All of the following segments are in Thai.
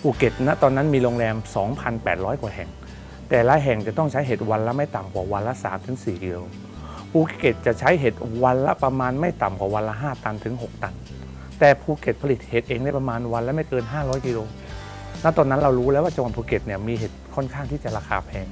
ภูเก็ตณตอนนั้นมีโรงแรม 2,800 กว่าแห่ง แต่ละแห่งจะต้องใช้เห็ดวันละไม่ต่ำกว่าวันละ 3-4กิโลภูเก็ตจะใช้เห็ดวันละประมาณไม่ต่ำกว่าวันละ 5 ตันถึง 6 ตัน แต่ภูเก็ตผลิตเห็ดเองได้ประมาณวันละไม่เกิน 500กิโลณตอนนั้นเรารู้แล้วว่าจังหวัดภูเก็ตเนี่ยมีเห็ดค่อนข้างที่จะราคาแพง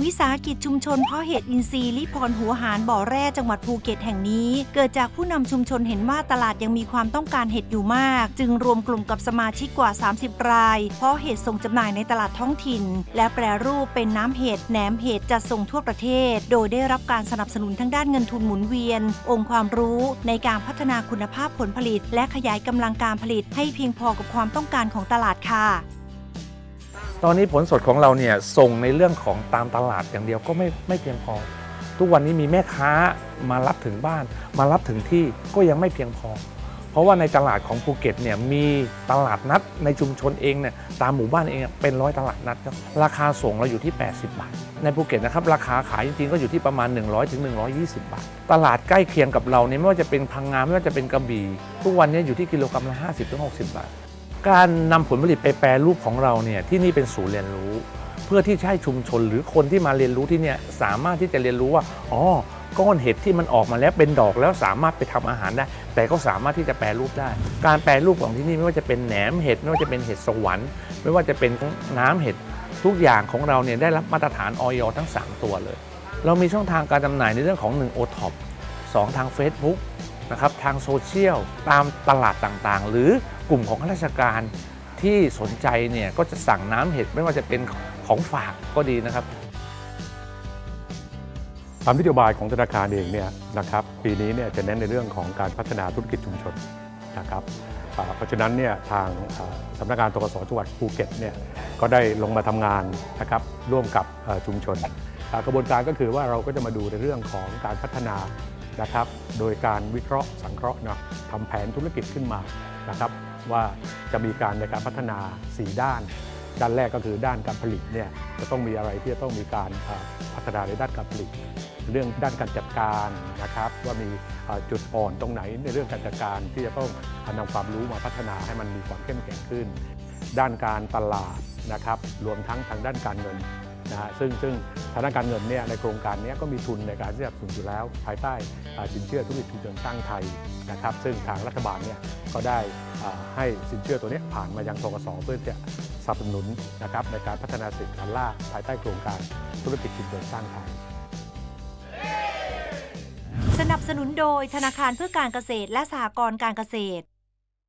วิสาหกิจชุมชนเพาะเห็ดอินทรีย์ลิพรหัวหารบ่อแร่จังหวัดภูเก็ตแห่งนี้ เกิดจากผู้นำชุมชนเห็นว่าตลาดยังมีความต้องการเห็ดอยู่มาก จึงรวมกลุ่มกับสมาชิกกว่า 30 ราย เพาะเห็ดส่งจำหน่ายในตลาดท้องถิ่น และแปรรูปเป็นน้ำเห็ดแหนมเห็ดจัดส่งทั่วประเทศ โดยได้รับการสนับสนุนทั้งด้านเงินทุนหมุนเวียน องค์ความรู้ในการพัฒนาคุณภาพผลผลิต และขยายกำลังการผลิตให้เพียงพอกับความต้องการของตลาดค่ะ ตอนนี้ผลสดของเราเนี่ยส่งในเรื่องของตามตลาดอย่างเดียวก็ไม่ไม่เพียงพอ ทุกวันนี้มีแม่ค้ามารับถึงบ้าน มารับถึงที่ก็ยังไม่เพียงพอ เพราะว่าในตลาดของภูเก็ตเนี่ยมีตลาดนัดในชุมชนเองเนี่ยตามหมู่บ้านเองเป็นร้อยตลาดนัดครับราคาส่งเราอยู่ที่ 80 บาท ในภูเก็ตนะครับราคาขายจริงๆก็อยู่ที่ประมาณ 100ถึง120 บาท ตลาดใกล้เคียงกับเราเนี่ยไม่ว่าจะเป็นพังงาไม่ว่าจะเป็นกระบี่ทุกวันนี้อยู่ที่กิโลกรัมละ50ถึง60 บาท การนำผลผลิตไปแปรรูปของเราเนี่ยที่นี่เป็นศูนย์เรียนรู้ เพื่อที่จะให้ชุมชนหรือคนที่มาเรียนรู้ที่เนี่ยสามารถที่จะเรียนรู้ว่าอ๋อก้อนเห็ดที่มันออกมาแล้วเป็นดอกแล้วสามารถไปทำอาหารได้ แต่ก็สามารถที่จะแปรรูปได้ การแปรรูปของที่นี่ไม่ว่าจะเป็นแหนมเห็ดไม่ว่าจะเป็นเห็ดสวรรค์ ไม่ว่าจะเป็นน้ำเห็ดทุกอย่างของเราเนี่ยได้รับมาตรฐานออยทั้ง 3 ตัวเลย เรามีช่องทางการจำหน่ายในเรื่องของ1 o t o p 2 ทาง Facebook นะครับทางโซเชียลตามตลาดต่างๆ หรือกลุ่มของข้าราชการที่สนใจเนี่ยก็จะสั่งน้ำเห็ดไม่ว่าจะเป็นของฝากก็ดีนะครับตามนโยบายของธนาคารเองเนี่ยนะครับปีนี้เนี่ยจะเน้นในเรื่องของการพัฒนาธุรกิจชุมชนนะครับเพราะฉะนั้นเนี่ยทางสำนักงานตกสจังหวัดภูเก็ตเนี่ยก็ได้ลงมาทำงานนะครับร่วมกับชุมชนกระบวนการก็คือว่าเราก็จะมาดูในเรื่องของการพัฒนา นะครับ โดยการวิเคราะห์สังเคราะห์เนาะทำแผนธุรกิจขึ้นมานะครับ ว่าจะมีการในการพัฒนา 4 ด้าน ด้านแรกก็คือด้านการผลิตเนี่ยจะต้องมีอะไรที่จะต้องมีการพัฒนาในด้านการผลิต เรื่องด้านการจัดการนะครับ ว่ามีจุดอ่อนตรงไหนในเรื่องการจัดการที่จะต้องนำความรู้มาพัฒนาให้มันมีความเข้มแข็งขึ้น ด้านการตลาดนะครับ รวมทั้งทางด้านการเงิน นะฮะซึ่งซึ่งทางด้านการเงินเนี่ยในโครงการนี้ก็มีทุนในการที่จะสนับสนุนอยู่แล้ว ภายใต้สินเชื่อธุรกิจชุมชนสร้างไทยนะครับซึ่งทางรัฐบาลเนี่ยก็ได้ให้สินเชื่อตัวนี้ผ่านมายังทกสเพื่อจะสนับสนุนนะครับในการพัฒนาสินค้าล่าภายใต้โครงการธุรกิจชุมชนสร้างไทยสนับสนุนโดยธนาคารเพื่อการเกษตรและสหกรณ์การเกษตร